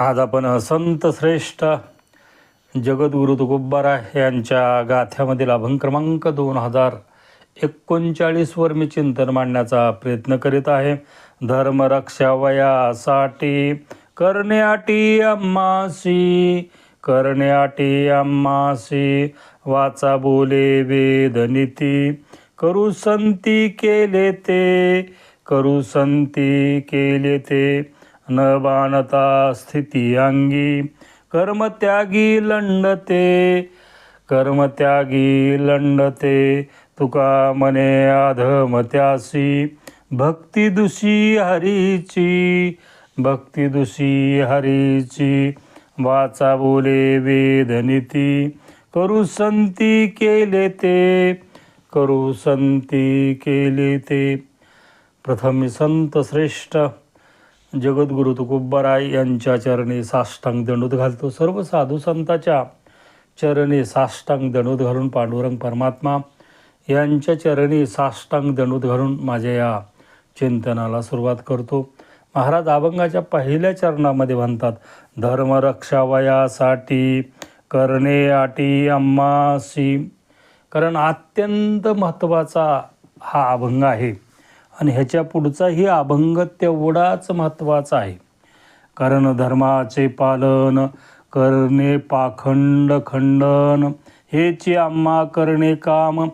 आज आपण संत श्रेष्ठ जगद्गुरु तुकोबारा यांच्या गाथ्यामधील अभंग क्रमांक दोन हजार एकोणचाळीसवर मी चिंतन मांडण्याचा प्रयत्न करीत आहे. धर्मरक्षा वयासाठी करण्याटी अम्मासी करण्याटी अम्मासी वाचा बोले वेदनीती करू संती केले ते करू संती केले ते. न बाणता स्थिती अंगी. कर्मत्यागी लंडते. कर्मत्यागी लंडते. तुका मने अधमत्यासी भक्ती दुशी हरीची. भक्ती हरीची. वाचा बोले वेदनिती करू संती केले ते. करू संती केले ते. प्रथम संत श्रेष्ठ. जगद्गुरु तुकोबाराय यांच्या चरणी साष्टांग दंडोत घालतो. सर्व साधू संताच्या चरणी साष्टांग दंडोत घालून पांडुरंग परमात्मा यांच्या चरणी साष्टांग दंडोत घालून माझ्या या चिंतनाला सुरुवात करतो. महाराज अभंगाच्या पहिल्या चरणामध्ये म्हणतात धर्म रक्षावयासाठी करणे आटी अम्मासी. कारण अत्यंत महत्त्वाचा हा अभंग आहे. आणि ह्याच्या पुढचाही अभंग तेवढाच महत्त्वाचा आहे. कारण धर्माचे पालन करणे पाखंड खंडन हेची आम्हा करणे काम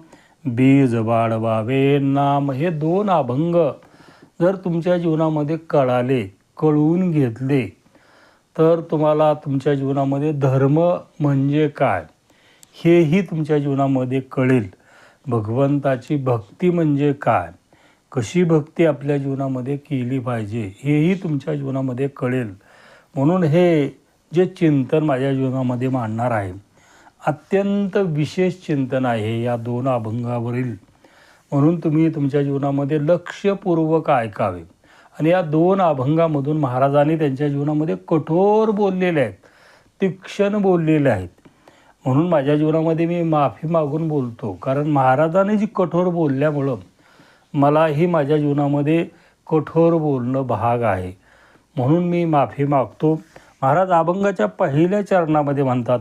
बीज वाढवावे नाम हे दोन अभंग जर तुमच्या जीवनामध्ये कळाले कळवून घेतले तर तुम्हाला तुमच्या जीवनामध्ये धर्म म्हणजे काय हेही तुमच्या जीवनामध्ये कळेल. भगवंताची भक्ती म्हणजे काय कशी भक्ती आपल्या जीवनामध्ये केली पाहिजे हेही तुमच्या जीवनामध्ये कळेल. म्हणून हे जे चिंतन माझ्या जीवनामध्ये मांडणार आहे अत्यंत विशेष चिंतन आहे या दोन अभंगावरील. म्हणून तुम्ही तुमच्या जीवनामध्ये लक्षपूर्वक ऐकावे. आणि या दोन अभंगामधून महाराजांनी त्यांच्या जीवनामध्ये कठोर बोललेले आहेत तीक्ष्ण बोललेले आहेत. म्हणून माझ्या जीवनामध्ये मी माफी मागून बोलतो कारण महाराजांनी जी कठोर बोलल्यामुळं मलाही माझ्या जीवनामध्ये कठोर बोलणं भाग आहे. म्हणून मी माफी मागतो. महाराज अभंगाच्या पहिल्या चरणामध्ये म्हणतात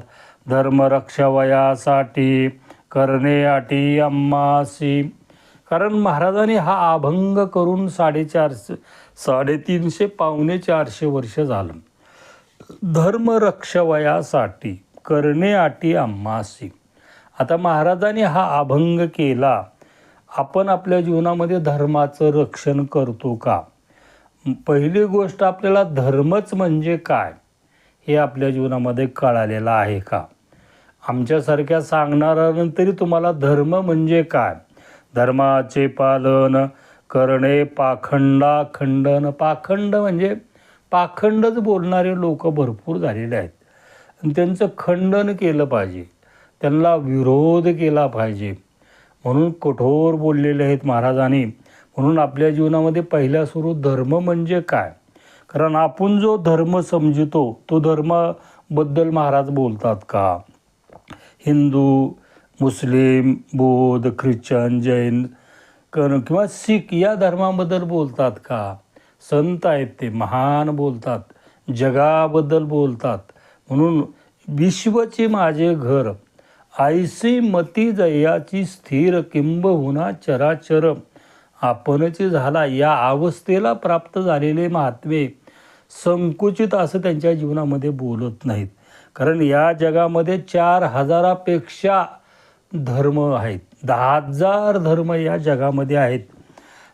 धर्मरक्षवयासाठी करणे अटी अम्मासी. कारण महाराजांनी हा अभंग करून साडेचारशे साडेतीनशे पावणे चारशे वर्ष झालं. धर्मरक्षवयासाठी करणे अटी अम्मासी. आता महाराजांनी हा अभंग केला. आपण आपल्या जीवनामध्ये धर्माचं रक्षण करतो का? पहिली गोष्ट आपल्याला धर्मच म्हणजे काय हे आपल्या जीवनामध्ये कळालेलं आहे का? आमच्यासारख्या सांगणाऱ्यानंतरही तुम्हाला धर्म म्हणजे काय? धर्माचे पालन करणे पाखंडा खंडन पाखंड म्हणजे पाखंडच बोलणारे लोक भरपूर झालेले आहेत. आणि त्यांचं खंडन केलं पाहिजे. त्यांना विरोध केला पाहिजे. म्हणून कठोर बोललेले आहेत महाराजांनी. म्हणून आपल्या जीवनामध्ये पहिल्या सुरू धर्म म्हणजे काय? कारण आपण जो धर्म समजतो तो धर्माबद्दल महाराज बोलतात का? हिंदू मुस्लिम बौद्ध ख्रिश्चन जैन कन किंवा शीख या धर्माबद्दल बोलतात का? संत आहेत ते महान बोलतात जगाबद्दल बोलतात. म्हणून विश्वचे माझे घर आयसी मती जयाची स्थिर किंबहुना चराचर आपणचे झाला या अवस्थेला प्राप्त झालेले महात्मे संकुचित असं त्यांच्या जीवनामध्ये बोलत नाहीत. कारण या जगामध्ये चार हजारापेक्षा धर्म आहेत. दहा हजार धर्म या जगामध्ये आहेत.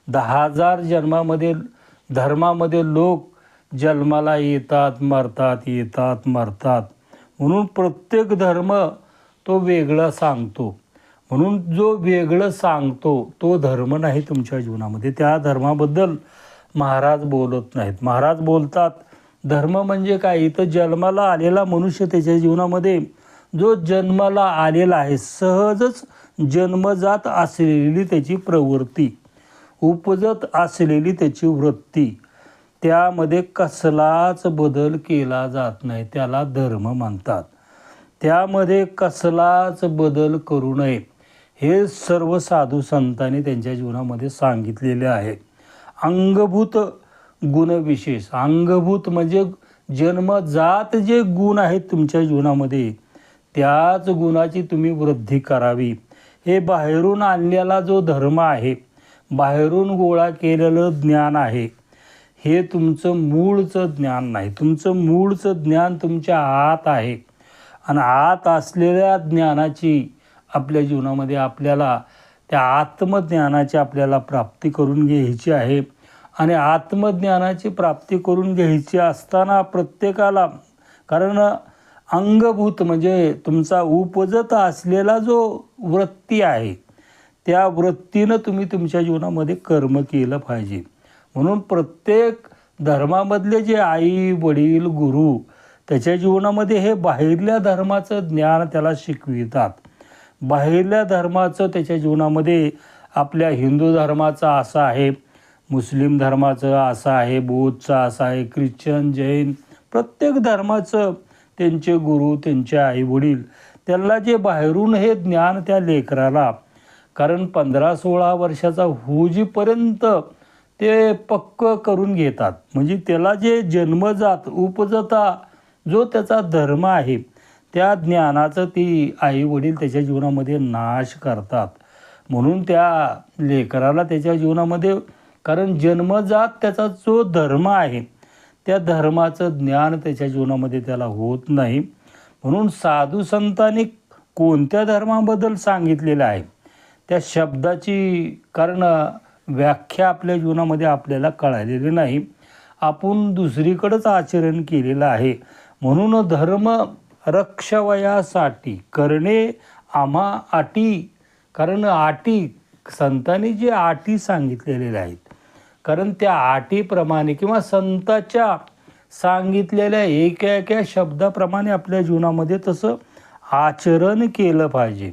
दहा हजार जन्मामध्ये धर्मामध्ये लोक जन्माला येतात मरतात येतात मरतात. म्हणून प्रत्येक धर्म तो वेगळं सांगतो. म्हणून जो वेगळं सांगतो तो धर्म नाही तुमच्या जीवनामध्ये. त्या धर्माबद्दल महाराज बोलत नाहीत. महाराज बोलतात धर्म म्हणजे काय? इथं जन्माला आलेला मनुष्य त्याच्या जीवनामध्ये जो जन्माला आलेला आहे सहजच जन्मजात असलेली त्याची प्रवृत्ती उपजत असलेली त्याची वृत्ती त्यामध्ये कसलाच बदल केला जात नाही त्याला धर्म म्हणतात. त्यामध्ये कसलाच बदल करू नये. हे सर्व साधू संतांनी त्यांच्या जीवनामध्ये सांगितलेले आहे. अंगभूत गुणविशेष अंगभूत म्हणजे जन्मजात जे गुण आहेत तुमच्या जीवनामध्ये त्याच गुणाची तुम्ही वृद्धी करावी. हे बाहेरून आणलेला जो धर्म आहे बाहेरून गोळा केलेलं ज्ञान आहे हे तुमचं मूळचं ज्ञान नाही. तुमचं मूळचं ज्ञान तुमच्या आत आहे. आणि आत असलेल्या ज्ञानाची आपल्या जीवनामध्ये आपल्याला त्या आत्मज्ञानाची आपल्याला प्राप्ती करून घ्यायची आहे. आणि आत्मज्ञानाची प्राप्ती करून घ्यायची असताना प्रत्येकाला कारण अंगभूत म्हणजे तुमचा उपजत असलेला जो वृत्ती आहे त्या वृत्तीनं तुम्ही तुमच्या जीवनामध्ये कर्म केलं पाहिजे. म्हणून प्रत्येक धर्मामधले जे आई वडील गुरु त्याच्या जीवनामध्ये हे बाहेरल्या धर्माचं ज्ञान त्याला शिकवितात. बाहेरल्या धर्माचं त्याच्या जीवनामध्ये आपल्या हिंदू धर्माचं असं आहे मुस्लिम धर्माचं असं आहे बौद्धचं असं आहे ख्रिश्चन जैन प्रत्येक धर्माचं त्यांचे गुरु त्यांचे आईवडील त्यांना जे बाहेरून हे ज्ञान त्या लेकराला कारण पंधरा सोळा वर्षाचा होजीपर्यंत ते पक्क करून घेतात. म्हणजे त्याला जे जन्मजात उपजता जो त्याचा धर्म आहे त्या ज्ञानाचं ती आई वडील त्याच्या जीवनामध्ये नाश करतात. म्हणून त्या लेकराला त्याच्या जीवनामध्ये कारण जन्मजात त्याचा जो धर्म आहे त्या धर्माचं ज्ञान त्याच्या जीवनामध्ये त्याला होत नाही. म्हणून साधू संतांनी कोणत्या धर्माबद्दल सांगितलेलं आहे त्या शब्दाची कारण व्याख्या आपल्या जीवनामध्ये आपल्याला कळालेली नाही. आपण दुसरीकडंच आचरण केलेलं आहे. म्हणून धर्म रक्षवयासाठी करणे आम्हा अटी कारण अटी संतांनी जे अटी सांगितलेल्या आहेत कारण त्या अटीप्रमाणे किंवा संताच्या सांगितलेल्या एका एका शब्दाप्रमाणे आपल्या जीवनामध्ये तसं आचरण केलं पाहिजे.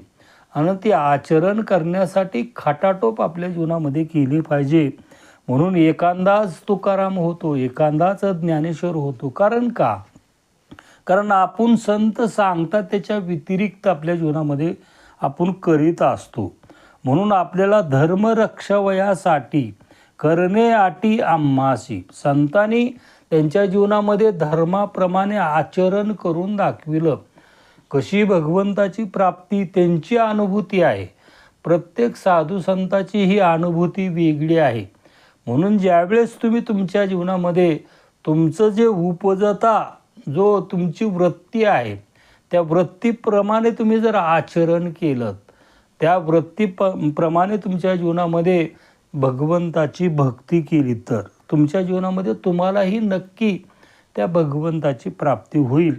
आणि ते आचरण करण्यासाठी खटाटोप आपल्या जीवनामध्ये केली पाहिजे. म्हणून एखादाच तुकाराम होतो एखादाच ज्ञानेश्वर होतो. कारण का? कारण आपण संत सांगतात त्याच्या व्यतिरिक्त आपल्या जीवनामध्ये आपण करीत असतो. म्हणून आपल्याला धर्मरक्षवयासाठी करणे आटी आम्हासी संतांनी त्यांच्या जीवनामध्ये धर्माप्रमाणे आचरण करून दाखविलं. कशी भगवंताची प्राप्ती त्यांची अनुभूती आहे. प्रत्येक साधू संताची ही अनुभूती वेगळी आहे. म्हणून ज्यावेळेस तुम्ही तुमच्या जीवनामध्ये तुमचं जे उपजता जो तुमची वृत्ती आहे त्या वृत्तीप्रमाणे तुम्ही जर आचरण केलं त्या वृत्ती प प्रमाणे तुमच्या जीवनामध्ये भगवंताची भक्ती केली तर तुमच्या जीवनामध्ये तुम्हालाही नक्की त्या भगवंताची प्राप्ती होईल.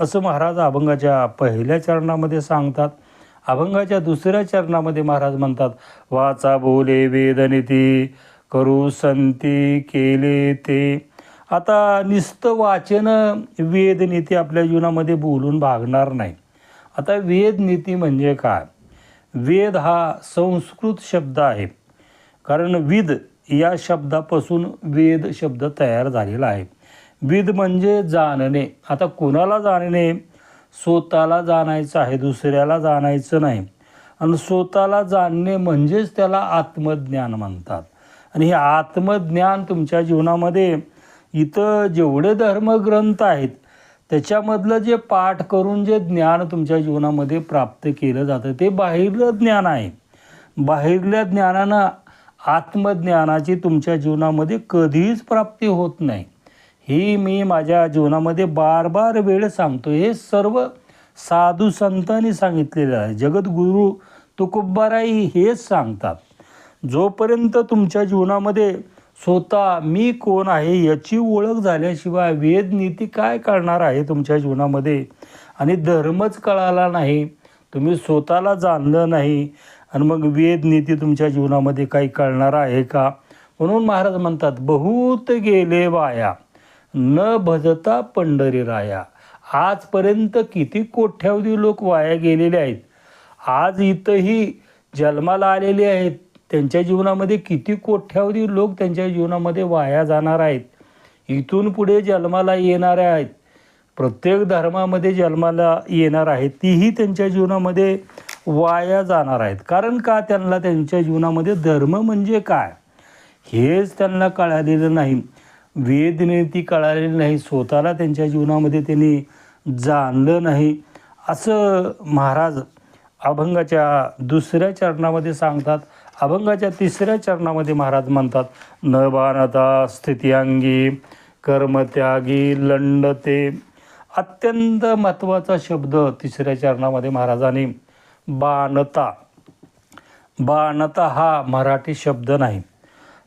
असं महाराज अभंगाच्या पहिल्या चरणामध्ये सांगतात. अभंगाच्या दुसऱ्या चरणामध्ये महाराज म्हणतात वाचा बोले वेदनिती करू संती केले ते. आता नुसतं वाचन वेदनीती आपल्या जीवनामध्ये बोलून भागणार नाही. आता वेदनीती म्हणजे काय? वेद हा संस्कृत शब्द आहे. कारण विद या शब्दापासून वेद शब्द तयार झालेला आहे. विद म्हणजे जाणणे. आता कोणाला जाणणे? स्वतःला जाणायचं आहे दुसऱ्याला जाणायचं नाही. आणि स्वतःला जाणणे म्हणजेच त्याला आत्मज्ञान म्हणतात. आणि हे आत्मज्ञान तुमच्या जीवनामध्ये इथं जेवढे धर्मग्रंथ आहेत त्याच्यामधलं जे पाठ करून जे ज्ञान तुमच्या जीवनामध्ये प्राप्त केलं जातं ते बाहेरलं ज्ञान आहे. बाहेरल्या ज्ञानानं आत्मज्ञानाची तुमच्या जीवनामध्ये कधीच प्राप्ती होत नाही. ही मी माझ्या जीवनामध्ये बार बार वेळ सांगतो हे सर्व साधू संतांनी सांगितलेलं आहे. जगद्गुरू तुकुब्बाराई हेच सांगतात. जोपर्यंत तुमच्या जीवनामध्ये स्वतः मी कोण आहे याची ओळख झाल्याशिवाय वेद नीती काय कळणार आहे तुमच्या जीवनामध्ये? आणि धर्मच कळाला नाही. तुम्ही स्वतःला जाणलं नाही. आणि मग वेद नीती तुमच्या जीवनामध्ये काही कळणार आहे का? म्हणून महाराज म्हणतात बहुत गेले वाया न भजता पंढरी राया. आजपर्यंत किती कोट्यावधी लोक वाया गेलेले आहेत. आज इथंही जन्माला आलेले आहेत. त्यांच्या जीवनामध्ये किती कोट्यावधी लोक त्यांच्या जीवनामध्ये वाया जाणार आहेत? इथून पुढे जन्माला येणारे आहेत प्रत्येक धर्मामध्ये जन्माला येणार आहेत तीही त्यांच्या जीवनामध्ये वाया जाणार आहेत. कारण का त्यांना त्यांच्या जीवनामध्ये धर्म म्हणजे काय? हेच त्यांना कळालेलं नाही. वेदनेती कळालेली नाही. स्वतःला त्यांच्या जीवनामध्ये त्यांनी जाणलं नाही. असं महाराज अभंगाच्या दुसऱ्या चरणामध्ये सांगतात अभंगाच्या तिसऱ्या चरणामध्ये महाराज म्हणतात न बाणता स्थितिअंगी कर्मत्यागी लंडते. अत्यंत महत्त्वाचा शब्द तिसऱ्या चरणामध्ये महाराजांनी बाणता. बाणता हा मराठी शब्द नाही.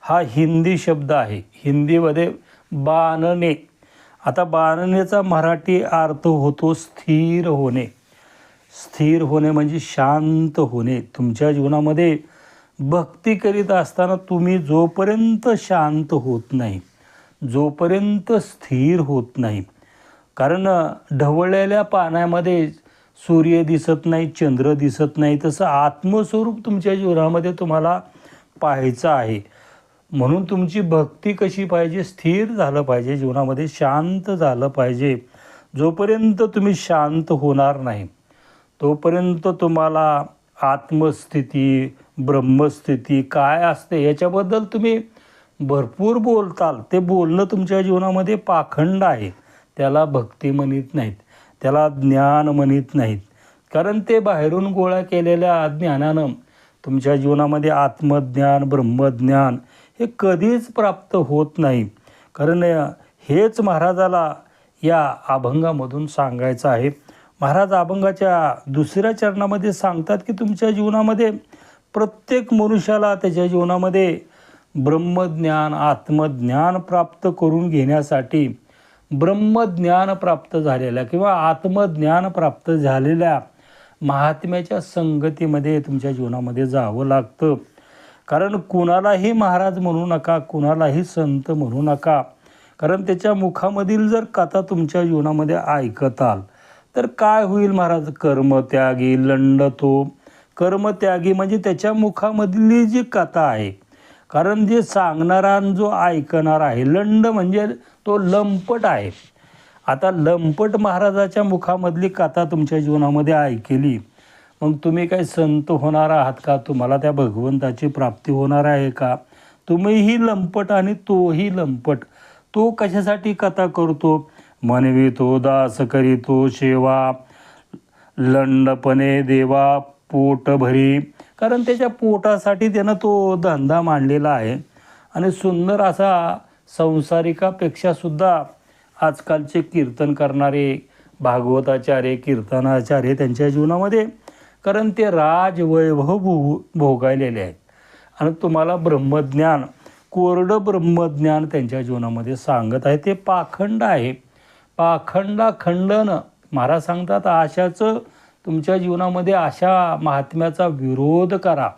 हा हिंदी शब्द आहे. हिंदीमध्ये बाणणे. आता बाणनेचा मराठी अर्थ होतो स्थिर होणे. स्थिर होणे म्हणजे शांत होणे. तुमच्या जीवनामध्ये भक्ती करीत असताना तुम्ही जोपर्यंत शांत होत नाही जोपर्यंत स्थिर होत नाही कारण ढवळलेल्या पाण्यामध्ये सूर्य दिसत नाही चंद्र दिसत नाही तसं आत्मस्वरूप तुमच्या जीवनामध्ये तुम्हाला पाहायचं आहे. म्हणून तुमची भक्ती कशी पाहिजे? स्थिर झालं पाहिजे जीवनामध्ये शांत झालं पाहिजे. जोपर्यंत तुम्ही शांत होणार नाही तोपर्यंत तुम्हाला आत्मस्थिती ब्रह्मस्थिती काय असते याच्याबद्दल तुम्ही भरपूर बोलताल. ते बोलणं तुमच्या जीवनामध्ये पाखंड आहे. त्याला भक्ती म्हणत नाहीत. त्याला ज्ञान म्हणत नाहीत. कारण ते बाहेरून गोळा केलेल्या ज्ञानानं तुमच्या जीवनामध्ये आत्मज्ञान ब्रह्मज्ञान हे कधीच प्राप्त होत नाही. कारण हेच महाराजाला या अभंगामधून सांगायचं आहे. महाराज अभंगाच्या दुसऱ्या चरणामध्ये सांगतात की तुमच्या जीवनामध्ये प्रत्येक मनुष्याला त्याच्या जीवनामध्ये ब्रह्मज्ञान आत्मज्ञान प्राप्त करून घेण्यासाठी ब्रह्मज्ञान प्राप्त झालेल्या किंवा आत्मज्ञान प्राप्त झालेल्या महात्म्याच्या संगतीमध्ये तुमच्या जीवनामध्ये जावं लागतं. कारण कुणालाही महाराज म्हणू नका कुणालाही संत म्हणू नका. कारण त्याच्या मुखामधील जर कथा तुमच्या जीवनामध्ये ऐकताल तर काय होईल महाराज? कर्मत्यागी लंडतो. कर्मत्यागी म्हणजे त्याच्या मुखामधली जी कथा आहे कारण जे सांगणारा जो ऐकणार आहे लंड म्हणजे तो लंपट आहे. आता लंपट महाराजाच्या मुखामधली कथा तुमच्या जीवनामध्ये ऐकली मग तुम्ही काही संत होणार आहात का? तुम्हाला त्या भगवंताची प्राप्ती होणार आहे का? तुम्हीही लंपट आणि तोही लंपट. तो कशासाठी कथा करतो? मनवितो दास करीतो सेवा लंडपणे देवा पोट भरी कारण त्याच्या पोटासाठी त्यानं तो धंदा मांडलेला आहे. आणि सुंदर असा संसारिकापेक्षासुद्धा आजकालचे कीर्तन करणारे भागवताचार्य कीर्तनाचार्य त्यांच्या जीवनामध्ये कारण ते राजवैभव भो भोगायलेले आहेत. आणि तुम्हाला ब्रह्मज्ञान कोरडं ब्रह्मज्ञान त्यांच्या जीवनामध्ये सांगत आहे. ते पाखंड आहे. पाखंडा खंडन महाराज सांगतात आशाचं तुमच्या जीवनामध्ये अशा महात्म्याचा विरोध करा.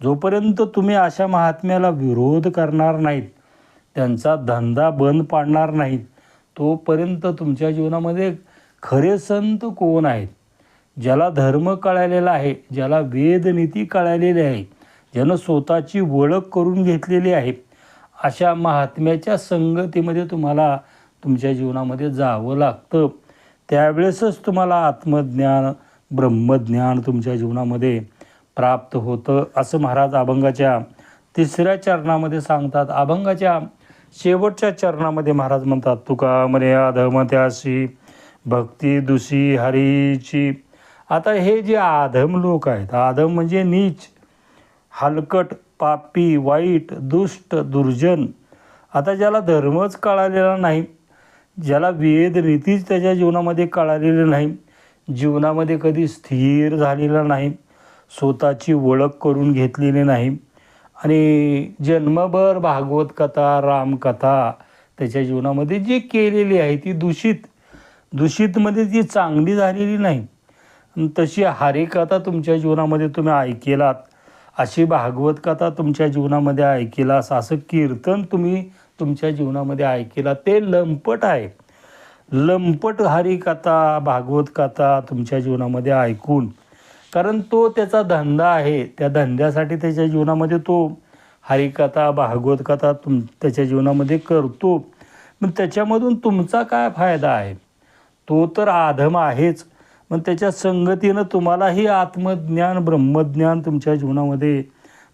जोपर्यंत तुम्ही अशा महात्म्याला विरोध करणार नाहीत त्यांचा धंदा बंद पाडणार नाहीत तोपर्यंत तुमच्या जीवनामध्ये खरे संत कोण आहेत? ज्याला धर्म कळालेला आहे ज्याला वेदनीती कळालेली आहे ज्यानं स्वतःची ओळख करून घेतलेली आहे अशा महात्म्याच्या संगतीमध्ये तुम्हाला तुमच्या जीवनामध्ये जावं लागतं. त्यावेळेसच तुम्हाला आत्मज्ञान ब्रह्मज्ञान तुमच्या जीवनामध्ये प्राप्त होतं. असं महाराज अभंगाच्या तिसऱ्या चरणामध्ये सांगतात. अभंगाच्या शेवटच्या चरणामध्ये महाराज म्हणतात तुका म्हणे अधम त्याशी भक्ती दुषी हरीची. आता हे जे आधम लोक आहेत आधम म्हणजे नीच हलकट पापी वाईट दुष्ट दुर्जन. आता ज्याला धर्मच कळालेला नाही ज्याला वेद रीतीच त्याच्या जीवनामध्ये कळालेली नाही जीवनामध्ये कधी स्थिर झालेला नाही स्वतःची ओळख करून घेतलेली नाही. आणि जन्मभर भागवत कथा रामकथा त्याच्या जीवनामध्ये जी केलेली आहे ती दूषित दूषितमध्ये ती चांगली झालेली नाही तशी हरिकथा तुमच्या जीवनामध्ये तुम्ही ऐकेलात. अशी भागवत कथा तुमच्या जीवनामध्ये ऐकेलास असं कीर्तन तुम्ही तुमच्या जीवनामध्ये ऐकेला ते लंपट आहे. लंपट हरिकथा भागवत कथा तुमच्या जीवनामध्ये ऐकून कारण तो त्याचा धंदा आहे त्या धंद्यासाठी त्याच्या जीवनामध्ये तो हरिकथा भागवत कथा तुम त्याच्या जीवनामध्ये करतो. मग त्याच्यामधून तुमचा काय फायदा आहे? तो तर आधम आहेच. मग त्याच्या संगतीनं तुम्हालाही आत्मज्ञान ब्रह्मज्ञान तुमच्या जीवनामध्ये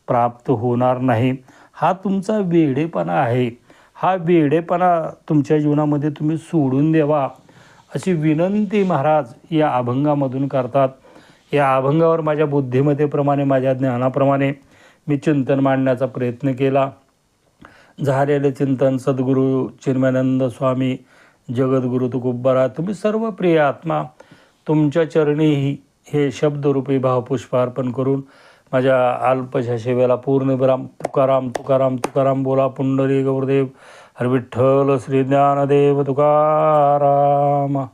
प्राप्त होणार नाही. हा तुमचा वेडेपणा आहे. हा वेडेपणा तुमच्या जीवनामध्ये तुम्ही सोडून द्यावा अशी विनंती महाराज या अभंगामधून करतात. या अभंगावर माझ्या बुद्धिमत्तेप्रमाणे माझ्या ज्ञानाप्रमाणे मी चिंतन मांडण्याचा प्रयत्न केला. झालेले चिंतन सद्गुरू चिन्मयानंद स्वामी जगद्गुरु तुकुब्बरा तुम्ही सर्व प्रिय आत्मा तुमच्या चरणीही हे शब्दरूपी भावपुष्प अर्पण करून माझ्या अल्पशा शेवेला पूर्ण विराम. तुकाराम तुकाराम तुकाराम बोला. पुंडरी गौरदेव हर विठ्ठल श्री ज्ञानदेव तुकाराम.